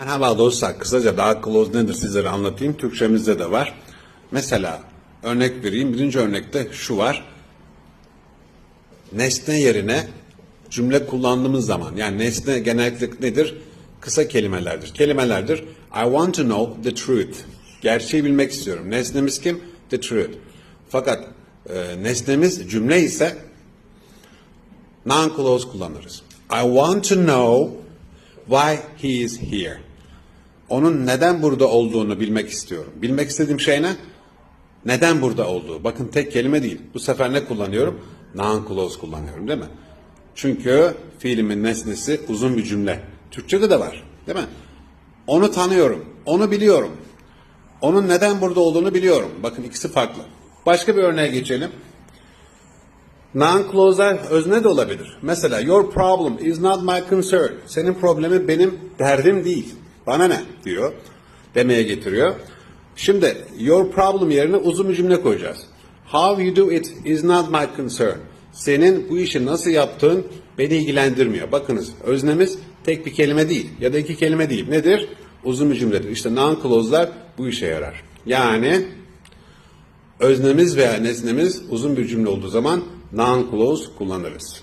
Merhaba dostlar. Kısaca daha close nedir sizlere anlatayım. Türkçemizde de var. Mesela örnek vereyim. Birinci örnekte şu var. Nesne yerine cümle kullandığımız zaman yani nesne genellikle nedir? Kısa kelimelerdir. Kelimelerdir. I want to know the truth. Gerçeği bilmek istiyorum. Nesnemiz kim? The truth. Fakat e, nesnemiz cümle ise non-clause kullanırız. I want to know why he is here. Onun neden burada olduğunu bilmek istiyorum. Bilmek istediğim şey ne? Neden burada olduğu. Bakın tek kelime değil. Bu sefer ne kullanıyorum? Non-clause kullanıyorum değil mi? Çünkü fiilimin nesnesi uzun bir cümle. Türkçede de var değil mi? Onu tanıyorum. Onu biliyorum. Onun neden burada olduğunu biliyorum. Bakın ikisi farklı. Başka bir örneğe geçelim. Non-clause'lar özne de olabilir. Mesela your problem is not my concern. Senin problemi benim derdim değil. Bana ne diyor. Demeye getiriyor. Şimdi your problem yerine uzun bir cümle koyacağız. How you do it is not my concern. Senin bu işi nasıl yaptığın beni ilgilendirmiyor. Bakınız öznemiz tek bir kelime değil ya da iki kelime değil. Nedir? Uzun bir cümledir. İşte non-clause'lar bu işe yarar. Yani öznemiz veya nesnemiz uzun bir cümle olduğu zaman non-clause kullanırız.